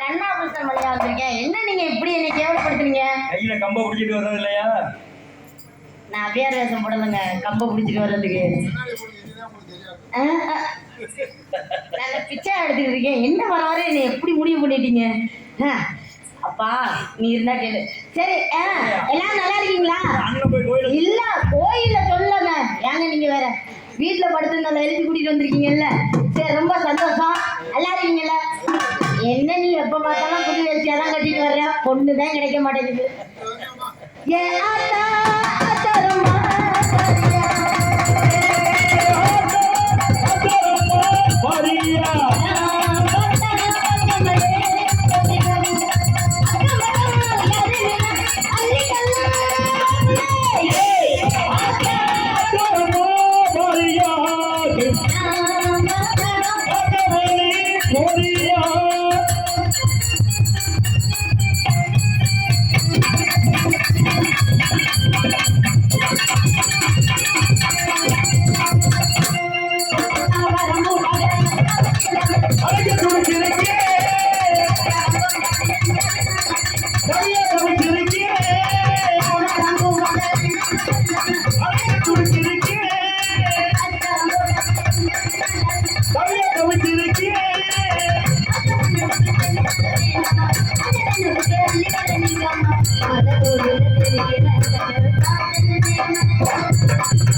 கண்ணாபுரத்தன் வழியா வந்திருக்கேன் என்ன நீங்க இப்படி என்னை கேவலப்படுத்துறீங்க? கையில கம்ப பிடிச்சிட்டு வர்றது இல்லையா நான் அபியார் வேஷம் போடலைங்க கம்ப பிடிச்சிட்டு வர்றதுக்கு. நான் பிச்சை எடுத்துக்கிட்டு இருக்கேன். என்ன வர வர என்னை எப்படி முடிவு பண்ணிட்டீங்க? அப்பா நீ இருந்தா கேளு. சரி எல்லாரும் நல்லா இருக்கீங்களா? இல்ல கோயில்ல சொல்லங்க ஏங்க நீங்க வேற? வீட்டுல படுத்திருந்ததை எழுதி கூட்டிட்டு வந்திருக்கீங்கல்ல? சரி ரொம்ப சந்தோஷம். நல்லா இருக்கீங்கல்ல? என்ன நீ எப்ப பார்த்தாலும் புது வேஷ்டியா தான் கட்டிட்டு வர்ற? பொண்ணு தான் கிடைக்க மாட்டேங்குது. ஏ ஆத்தா, ஆத்தாரம்மா, ஆத்தாரியா. Thank you.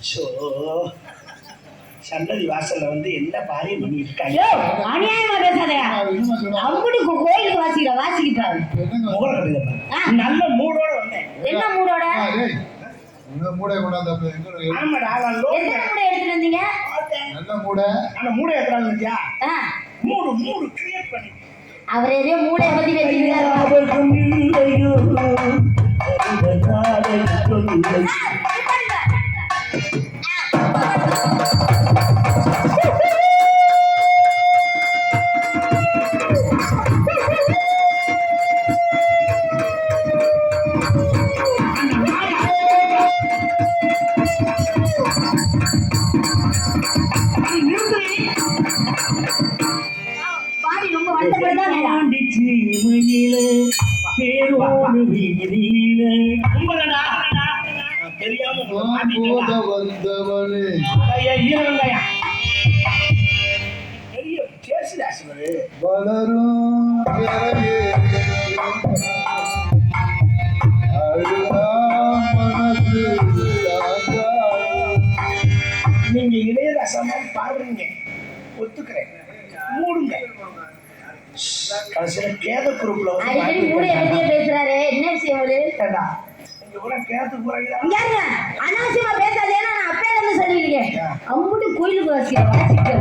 ஷோ சன்னதி வாசல்ல வந்து என்ன பாரியம் பண்ணிட்டு இருக்காங்க அநியாயமா பேசாதயா அம்புட்டு கோ- கோயிலுக்கு வாசிக்கிற கடையில பாரு. நல்ல மூடோட வந்தேன். என்ன மூடோட? உங்க மூடை கொண்டாந்து? ஆமாடா நான் லோன் எத்தனை மூடை எடுத்துட்டு வந்தீங்க? பார்த்தேன். நல்ல மூடை. ஆனா மூட இருந்தியா ஆ, மூடு மூடு கிரியேட் பண்ணி. அவர் எதையோ மூடைய பத்தி பேசிக்கிறாரு கேத குரூப்ல அடிக்கடி பேசுறாரு. என்ன விஷயம் அவரு? மாட்டிக்கிட்டேன்டா. நீங்க கூட கேத்து போறீங்களா இங்க. அனாவசியமா பேசாதேன்னா நான் அப்பையில இருந்து சொல்லிருக்கேன் அம்புட்டு கோயிலுக்கு வாசிக்கிற வாசிக்கிற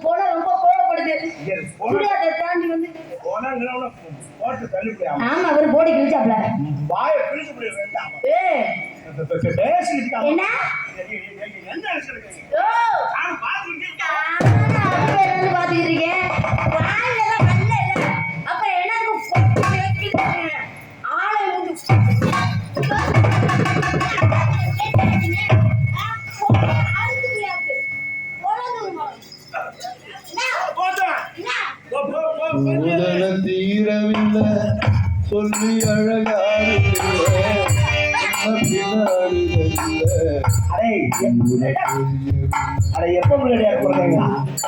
போனா ரொம்ப கோவப்படுது. தாண்டி வந்து ஆமா. அவர் போடி கிழிச்சாப்ல. வாயை பிடிச்சு போய். என்ன? என்ன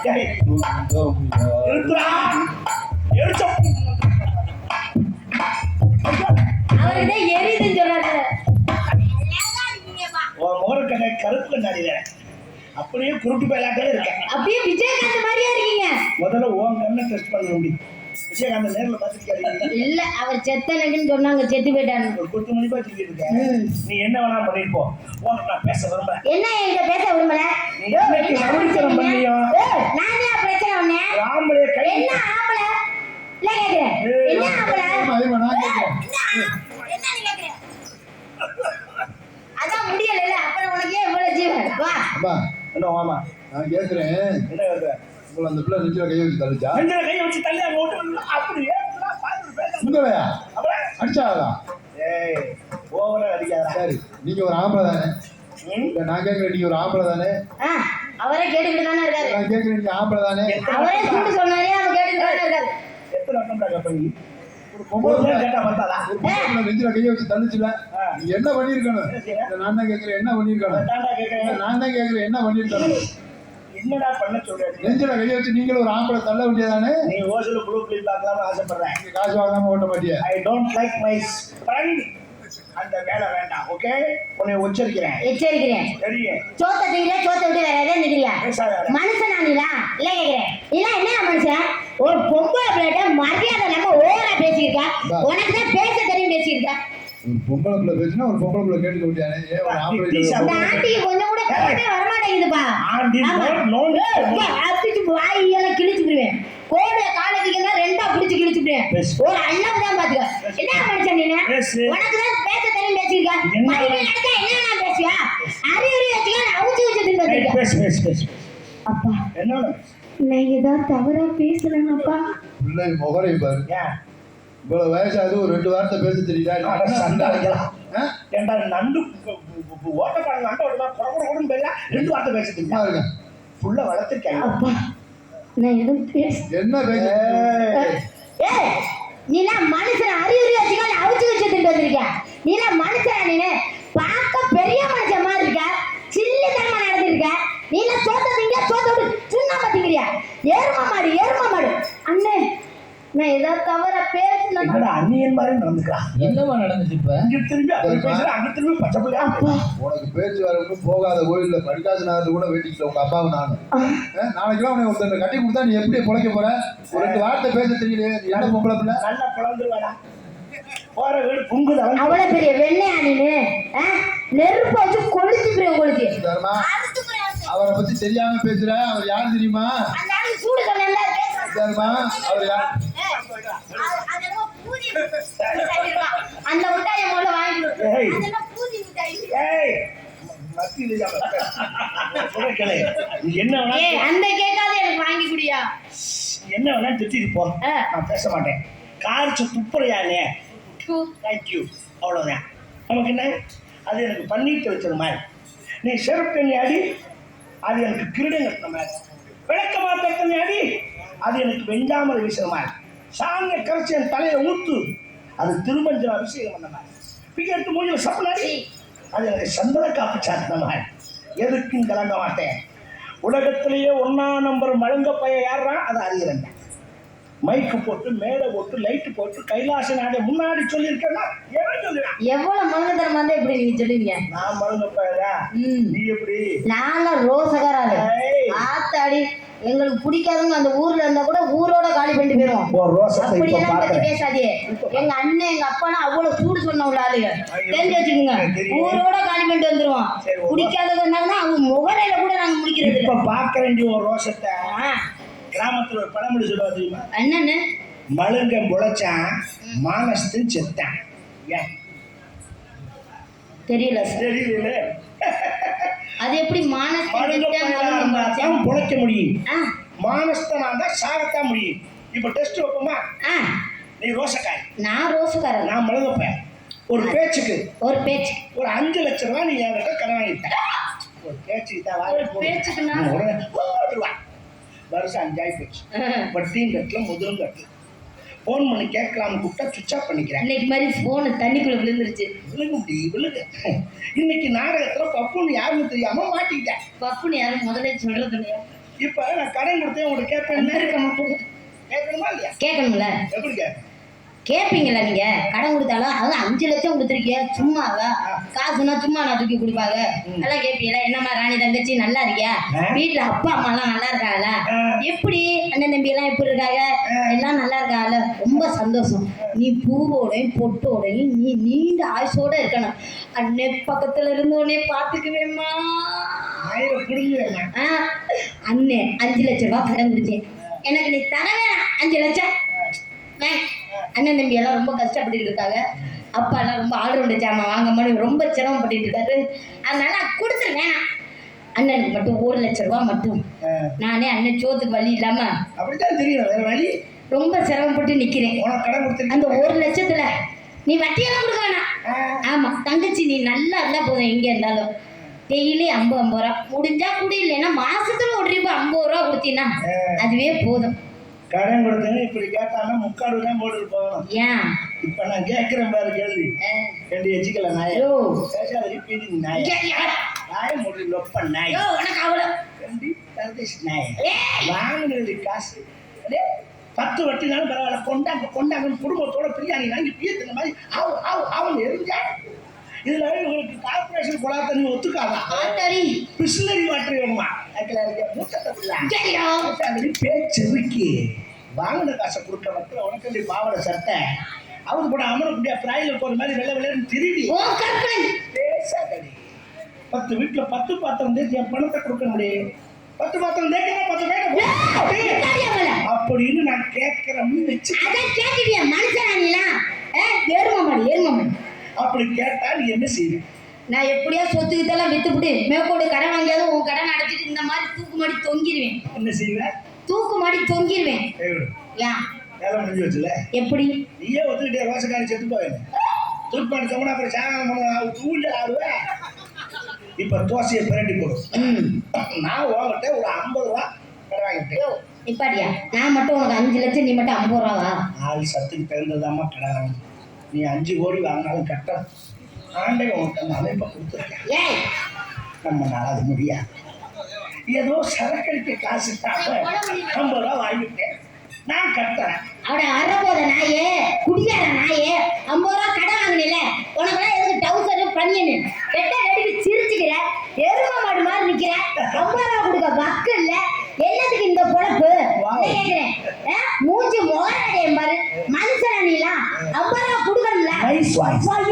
டேய், நிறுத்துடா. எரிச்ச அவர்கிட்ட எரியுதுன்னு சொன்னாரு. உன் முகரக்கண்ணை கருப்பு கண்ணாடி வேற அப்படியே குருட்டு பயலாட்டே இருக்கேன். அப்படியே விஜயகாந்த் மாதிரியா இருக்கீங்க? முதல்ல உன் கண்ணை டெஸ்ட் பண்ண முடியும் விஜயகாந்த் நேரில் பார்த்துருக்காரு இல்ல அவர் செத்தனக்குன்னு சொன்னாங்க செத்து போயிட்டாரு ஒரு மணி இருக்கேன் நீ என்ன வேணா பண்ணிருப்போ உனக்கு நான் பேச விரும்புறேன் என்ன என்கிட்ட பேச விரும்பல? நீ என்னைக்கு சமர்ப்பணம் பண்ணியோ? நான் ஏன் பிரச்சனை ஒண்ணு ஆம்பளை என்ன ஆம்பளை? இல்ல கேக்குறேன். என்ன ஆம்பளை? என்ன நீ அதான் முடியல அப்புறம் உனக்கு ஏன் இவ்வளவு ஜீவன்? வா. அப்பா என்ன வாமா நான் கேட்கிறேன் என்ன கேட்குற உங்களை அந்த பிள்ளை நெஞ்சில கை வச்சு தள்ளிச்சா? நெஞ்சில கை வச்சு தள்ளி விட்டு அப்படி அப்புறம்? ஏய் ஓவரா சரி நீங்க ஒரு ஆம்பளை தானே? இல்ல நான் கேட்கிறேன் நீங்க ஒரு ஆம்பளை தானே? ஆ, அவரே கேட்டுக்கிட்டு தானே இருக்காரு. நான் கேட்கிறேன் நீங்க ஆம்பளை தானே? அவரே சூடு சொன்னாரே அவர் கேட்டுக்கிட்டு தானே இருக்காரு. எத்தனை வட்டம்டா கேப்ப நெஞ்சில கையை வச்சு தள்ளிச்சுல. நீ என்ன பண்ணிருக்கணும் நான் தான் கேட்கிறேன் என்ன பண்ணிருக்கணும் நான் தான் கேட்கிறேன் என்ன பண்ணிருக்கணும் என்னடா பண்ண சொல்ற? நெஞ்சில கையை வச்சு நீங்களும் ஒரு ஆம்பளை தள்ள வேண்டியதானே நீ ஓசல ப்ளூ பில் பார்க்கலாம்னு ஆசைப்படுறேன். நீங்க காசு வாங்காம ஓட்ட மாட்டியா? I don't like my friend அந்த வேலை வேண்டாம் ஓகே உன்னை உச்சரிக்கிறேன். எச்சரிக்கிறேன் தெரியும் சோத்த திங்கிறியா சோத்த விட்டு வேற எதாவது நிக்கிறியா மனுஷன் நீலா? இல்ல கேக்குறேன். இல்ல என்ன மனுஷன்? ஒரு பொம்பளை பிள்ளைகிட்ட மரியாதை இல்லாம ஓவரா பேசியிருக்க உனக்கு தான் பேச தெரியும் பேசியிருக்க. ஒரு பொம்பளை பிள்ளை பேசினா ஒரு பொம்பளை பிள்ளை கேட்டுக்க முடியாது ஏன் ஒரு ஆம்பளை Please, கிட்ட இந்த போய் ஆண்டி கொஞ்சம் கூட ஆண்டி. நோ நோ அப்பா, அப்பிச்சு வாயெல்லாம் கிழிச்சுடுவேன் கோடைய காலத்துக்கெல்லாம் ரெண்டா பிடிச்சு. ஒரு அண்ணன் தான் பாத்துக்க. என்ன மனுஷன். உனக்கு தான் பேச தெரியும் பேசியிருக்க. என்ன? மறுபடியும் நடத்தா என்ன பேசுவியா? அறிவுரை வச்சுக்க அவுச்சு வச்சு தின்னு வந்திருக்க பேசு பேசு பேசு அப்பா. என்ன நான் ஏதாவது தவறா பேசுறேன்னாப்பா பிள்ளை முகரை பாரு. ஏன்? இவ்வளவு வயசாகுது ஒரு ரெண்டு வார்த்தை பேச. ஆ? ஏண்டா நண்டு ஓட்டப்பாடு நண்டு ஓட்டமா? குட குட குடன்னு பேச. ரெண்டு வார்த்தை பேசிட்டு சும்மா இருங்க. புள்ள வளர்த்துருக்கேன் நான் எதுவும் பேச என்ன பேச? நீலாம் மனுஷன் அறிவுரை வச்சுக்க அவுச்சு வச்சு திட்டு வந்திருக்க நீலாம் மனுஷன் நீனு? பார்க்க பெரிய மனுஷன் மாதிரி இருக்க. சில்லித்தனமா நடந்திருக்க. நீலாம் சோத்த திங்க சோத்த விட்டு சுண்ணாம திங்கிறியா? ஏறுமா மாடு ஏறுமா மாடு. அண்ணே நான் ஏதாவது தவற என்னடா அந்நியன் மாதிரி நடந்துக்கிறான் என்னமா நடந்துச்சு இப்ப? இங்க திரும்பி அப்படி பேசுற அங்க திரும்பி பச்சை பிள்ளையா பேசுறான். உனக்கு பேச்சு வரவங்க போகாத கோயில்ல படிக்காத நேரத்துல கூட வேட்டிக்கல உங்க அப்பாவும் நானும். ஆ? நாளைக்கெல்லாம் உன்னை ஒருத்தர் கட்டி கொடுத்தா நீ எப்படி பிழைக்க போற? ஒரு ரெண்டு வார்த்தை பேச தெரியல நீ என்ன பொம்பளை பிள்ளை? நல்லா பிளந்துருவாடா போற வீடு பொங்குது அவ்வளவு பெரிய வெண்ணையா நீனு? நெருப்ப வச்சு கொளுத்தி போய் கொளுத்தி தர்மா அவரை பத்தி தெரியாம பேசுற அவர் யார் தெரியுமா? சூடு. தர்மா அவர் யார் அந்த முட்டாயை முதல்ல வாங்கி கொடு. ஏய். ஏய். என்ன அந்த கேக்காவது எனக்கு வாங்கி குடியா. என்ன வேணா திட்டிட்டு போ. நான் பேச மாட்டேன். காரிச்சு துப்புறையானே தேங்க்யூ அவ்வளோதான் நமக்கு என்ன? அது எனக்கு பண்ணிட்டு வச்சது மாதிரி. நீ செருப்பு தண்ணி அடி. அது எனக்கு கிரீடம் கட்டின மாதிரி. விளக்க அடி. அது எனக்கு வெஞ்சாமல் வீசுற மாதிரி. சாங்க கரைச்சி என் தலையை ஊத்து. அது திருமஞ்சம் அபிஷேகம் பண்ண மாதிரி. பிக்க எடுத்து மூஞ்சில் சப்பனாடி அது சந்தன காப்பு மாதிரி எதுக்கும் கலங்க மாட்டேன். உலகத்திலேயே ஒன்றா நம்பர் மழுங்க பைய யாரா அது அறிகிறேன். மைக்கு போட்டு மேடை போட்டு லைட்டு போட்டு கைலாச நாடை முன்னாடி சொல்லியிருக்கேன்னா எவன் சொல்லுவேன்? எவ்வளவு மனிதரம் வந்து இப்படி நீங்க சொல்லுவீங்க? நான் மழுங்க பையதா ம். நீ எப்படி? நானும் ரோசகராது ஏய். ஆத்தாடி எங்களுக்கு பிடிக்காதவங்க அந்த ஊர்ல இருந்தா கூட ஊரோட காலி பண்ணிட்டு இப்போ அப்படியெல்லாம் பத்தி பேசாதே. எங்க அண்ணன் எங்க அப்பானா அவ்வளவு சூடு சொன்ன உள்ள ஆளுங்க. தெரிஞ்சு வச்சுக்கோங்க. ஊரோட காலி பண்ணிட்டு வந்துருவோம். பிடிக்காதவங்க இருந்தாங்கன்னா அவங்க முகரையில கூட நாங்க முடிக்கிறது இப்போ பார்க்க வேண்டிய ஒரு ரோசத்தை. கிராமத்தில் ஒரு பழமொழி சொல்லுவா தெரியுமா? என்னன்னு? மழுங்க முளைச்சான் மானஸ்தன் செத்தான். தெரியல தெரியல அது எப்படி மழுங்க மானஸ் பையனா தான் பிழைக்க முடியும். மானஸ்தனா தான் சாகத்தான் முடியும். இப்போ டெஸ்ட் வைப்போமா? நீ ரோசக்காய். நான் ரோசுக்காரன். நான் மழுங்க பையன் ஒரு பேச்சுக்கு. ஒரு பேச்சு. ஒரு அஞ்சு லட்ச ரூபா நீ என்கிட்ட கடன் வாங்கிட்ட. ஒரு பேச்சுக்கு தான்? உடனே வருஷம் அஞ்சாயி போச்சு. கட்டல முதலும் கட்டல. ஃபோன் பண்ணி கேட்கலாம்னு கூப்பிட்டா சுவிச் ஆஃப் பண்ணிக்கிறேன். இன்னைக்கு மாதிரி போன் தண்ணிக்குள்ள விழுந்துருச்சு. விழுங்க முடி விழுங்க இன்னைக்கு நாடகத்துல பப்புன்னு யாருன்னு தெரியாம மாட்டிக்கிட்டேன். பப்புன்னு யாரும் முதல்ல சொல்றது இல்லையா? இப்ப நான் கடன் கொடுத்தேன் உங்கள்ட்ட கேட்பேன் இருக்க மாட்டோம் கேட்கணுமா இல்லையா? கேட்கணும்ல. எப்படி கேட்பேன்? கேட்பீங்களா நீங்க? கடன் கொடுத்தாலும் அது அஞ்சு லட்சம் கொடுத்துருக்கிய சும்மாவா? காசுனா சும்மா நான் தூக்கி கொடுப்பாங்க. நல்லா கேட்பீங்களா என்னம்மா ராணி தங்கச்சி நல்லா இருக்கியா. வீட்டுல அப்பா அம்மா எல்லாம் நல்லா இருக்காங்களா. எப்படி? அண்ணன் தம்பி எல்லாம் எப்படி இருக்காங்க? எல்லாம் நல்லா இருக்காங்கல்ல? ரொம்ப சந்தோஷம். நீ பூவோடையும் பொட்டோடையும் நீ நீண்ட ஆயுசோட இருக்கணும். அண்ணே பக்கத்துல இருந்து உடனே பாத்துக்குவேம்மா அண்ணே அஞ்சு லட்ச ரூபாய் கடன் கொடுத்தேன். எனக்கு நீ தர வேணாம். அஞ்சு லட்சம். அண்ணன் தம்பி எல்லாம் ரொம்ப கஷ்டப்பட்டுட்டு இருக்காங்க. அப்பா எல்லாம் ரொம்ப ஆர்டர் சாமான் வாங்க மாதிரி ரொம்ப சிரமப்பட்டுட்டு இருக்காரு. அதனால நான் கொடுத்துரு வேணாம். அண்ணனுக்கு மட்டும் ஒரு லட்ச ரூபா மட்டும். நானே அண்ணன் சோத்துக்கு வழி இல்லாம அப்படித்தான் தெரியும் வேற வழி ரொம்ப சிரமப்பட்டு நிக்கிறேன். அந்த ஒரு லட்சத்துல நீ வட்டியெல்லாம் கொடுக்க வேணாம். ஆமா தங்கச்சி நீ நல்லா இருந்தா போதும் எங்க இருந்தாலும். டெய்லி ஐம்பது ஐம்பது ரூபா. முடிஞ்சா கூட இல்லைன்னா மாசத்துல ஒரு ரூபாய் ஐம்பது ரூபா கொடுத்தீங்கன்னா அதுவே போதும். கடன் கொடுத்தேன்னு இப்படி கேட்டான்னா முக்காடு தான் போட்டுட்டு போகணும். ஏன்? இப்ப நான் கேட்கிறேன் பாரு கேள்வி. ரெண்டு எச்சிக்கல நாய. பேசாதடி பீடி நாய? நாய முடி லொப்ப நாய். உனக்கு அவ்வளோ. ரெண்டு பரதேஷ் நாய. வாங்கினது காசு. பத்து வட்டினாலும் பரவாயில்ல. கொண்டாங்க கொண்டாங்கன்னு குடும்பத்தோட பிரியாணி வாங்கி பியத்துன மாதிரி ஆவு ஆவு ஆவுன்னு எரிஞ்சா இதுல உங்களுக்கு கார்பரேஷன் குழா தண்ணி ஒத்துக்காதா? ஆத்தாடி பிஸ்லரி வாட்டர் வேணுமா அதுல இருக்க. மூட்டத்தை சரிடா. அப்படி பேச்சு இருக்கு வாங்கின காசை கொடுக்க மட்டும் உனக்கு பாவட சட்டை. அவருக்கு போட அமர முடியா பிராயில போற மாதிரி வெள்ளை வெள்ளைன்னு கற்பனை. பேசாதடி. பத்து வீட்டுல பத்து பாத்திரம் தேய்ச்சி என் பணத்தை கொடுக்க முடியும் பத்து பாத்திரம் தேய்க்கணும் பத்து பேர்? அப்படின்னு நான் கேட்கிறேன்னு வச்சு கேட்டுட்டியா மனுஷனா எரும மாடி எரும மாடி அப்படி கேட்டா நீ என்ன செய்வ? நான் எப்படியோ சொத்து கித்தெல்லாம் வித்துப்புட்டு மேற்கோடு கடன் வாங்கியாவது உன் கடன் அடைச்சிட்டு இந்த மாதிரி தூக்கு மாடி தொங்கிடுவேன் என்ன செய்வ? தூக்கு மாடி தொங்கிடுவேன் ஏன் வேலை முடிஞ்சு வச்சுல. எப்படி? நீயே ஒத்துக்கிட்டே ரோசக்காரி செத்து போவேன். தூட்பாடு சமணா அப்புறம் சாகம் ஊழில் ஆடுவேன் இப்ப தோசையை பிரட்டி போடும் நான் உங்ககிட்ட ஒரு ஐம்பது ரூபா கடை வாங்கிட்டேன். நிப்பாட்டியா? நான் மட்டும் உனக்கு அஞ்சு லட்சம் நீ மட்டும் ஐம்பது ரூபாவா? ஆள் சத்துக்கு தகுந்ததாம்மா கடை வாங்கணும் நீ அஞ்சு கோடி வாங்கினாலும் கட்ட ஆண்டை உனக்கு அந்த அமைப்பை கொடுத்துருக்கேன். ஏய்! நம்மளால அது முடியாது. ஏதோ சரக்கடிக்க காசு ஐம்பது ரூபா வாங்கிட்டேன் நான் கட்டுறேன். அவட அறப்போத நாயே குடியார நாயே ஐம்பது ரூபா கடன் வாங்கினில உனக்கெல்லாம் எதுக்கு டவுசரு பனியனு கெட்ட கடிக்கு சிரிச்சுக்கிற Why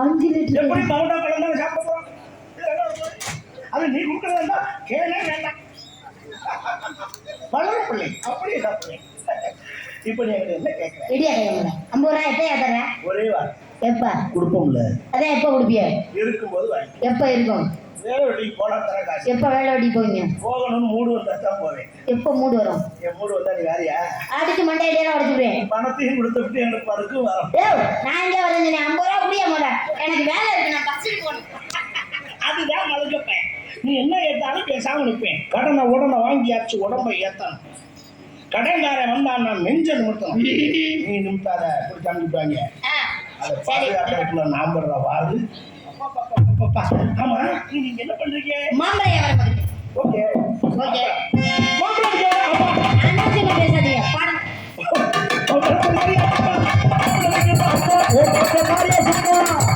அஞ்சு லிட்டர் எப்படி பவுண்டா பழம் தான் சாப்பிட போறோம்? அது? நீ கொடுக்கறது வேண்டாம் கேளே வேண்டாம் வளர பிள்ளை அப்படியே சாப்பிடுறேன் இப்போ நீ என்ன கேட்குற இடியா கையில் ஐம்பது ரூபா எப்போ ஏத்துற ஒரே வாரம் எப்ப? கொடுப்போம்ல. அதான் எப்போ கொடுப்பிய? இருக்கும்போது எப்போ இருக்கும்? வேலை போனா தர காசு. எப்போ வேலை வெட்டி போவீங்க? போகணும்னு மூடு வந்தா தான் போவேன். எப்போ மூடு வரும்? என் மூடு வந்தா நீ வேறையா? அடிச்சு மண்டையில உடச்சுடுவேன் பணத்தையும் கொடுத்து விட்டு எனக்கு வரும். நான் இங்கே வரேன் ஐம்பது ரூபா முடிய மாட்டேன் எனக்கு வேலை இருக்கு நான் பஸ்ஸுக்கு போகணும். அதுதான் மழுக்கப்பேன் நீ என்ன ஏத்தாலும் பேசாம நிற்பேன். கடனை உடனே வாங்கியாச்சு உடம்பை ஏத்தணும். கடன்காரன் வந்தா நான் நெஞ்ச நிமித்தணும் நீ நிமித்தாத ஆ அதை பாதுகாக்கிறதுக்குள்ள நான் படுற வாது ஆமா நீங்க என்ன பண்றீங்க மாம்பழம் வியாபாரம் பண்ணுங்க ஓகே மாம்பழம்? அப்பா. பேசாதீங்க? அப்பா. மாம்பழம் இருக்கா? அப்பா.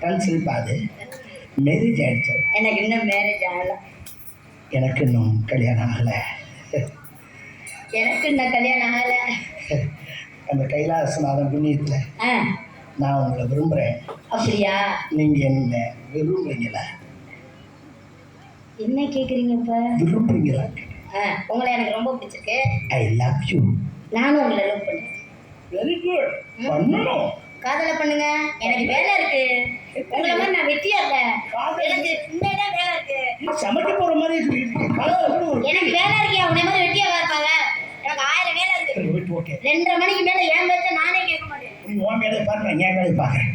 கன்சில் பாது மேரேஜ் ஆயிடுச்சு. எனக்கு இன்னும் மேரேஜ் ஆகல. எனக்கு இன்னும் கல்யாணம் ஆகலை. எனக்கு இன்னும் கல்யாணம் ஆகல. அந்த கைலாசநாதன் புண்ணியத்தில் நான் உங்களை விரும்புகிறேன் அப்படியா? நீங்கள் என்ன விரும்புறீங்களா? என்ன கேக்குறீங்க இப்ப? விரும்புறீங்களா? உங்களை எனக்கு ரொம்ப பிடிச்சிருக்கு. ஐ லவ் யூ நானும் உங்களை லவ் பண்றேன். வெரி குட் பண்ணணும் காதல பண்ணுங்க. எனக்கு வேலை இருக்கு. உங்களை மாதிரி நான் வெட்டியா இல்ல எனக்கு உண்மையிலே வேலை இருக்கு. சமைக்க போகிற மாதிரி எனக்கு வேலை இருக்கு. உன்னை மாதிரி வெட்டியா இருப்பாங்க. எனக்கு ஆயிரம் வேலை இருக்கு. ரெண்டரை மணிக்கு மேல ஏன் பேச்ச நானே கேட்க மாட்டேன். உன் வேலையை பாரு நான் என் வேலையை பார்க்குறேன்.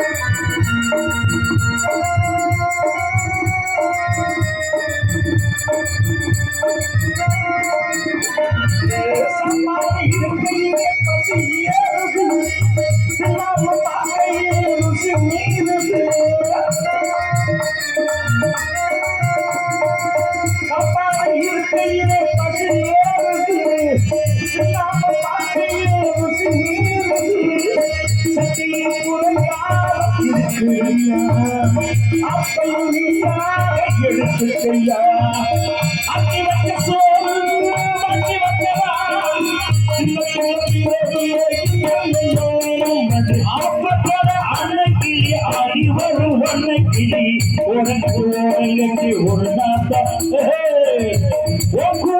Música ஒரு நாட்டா கூட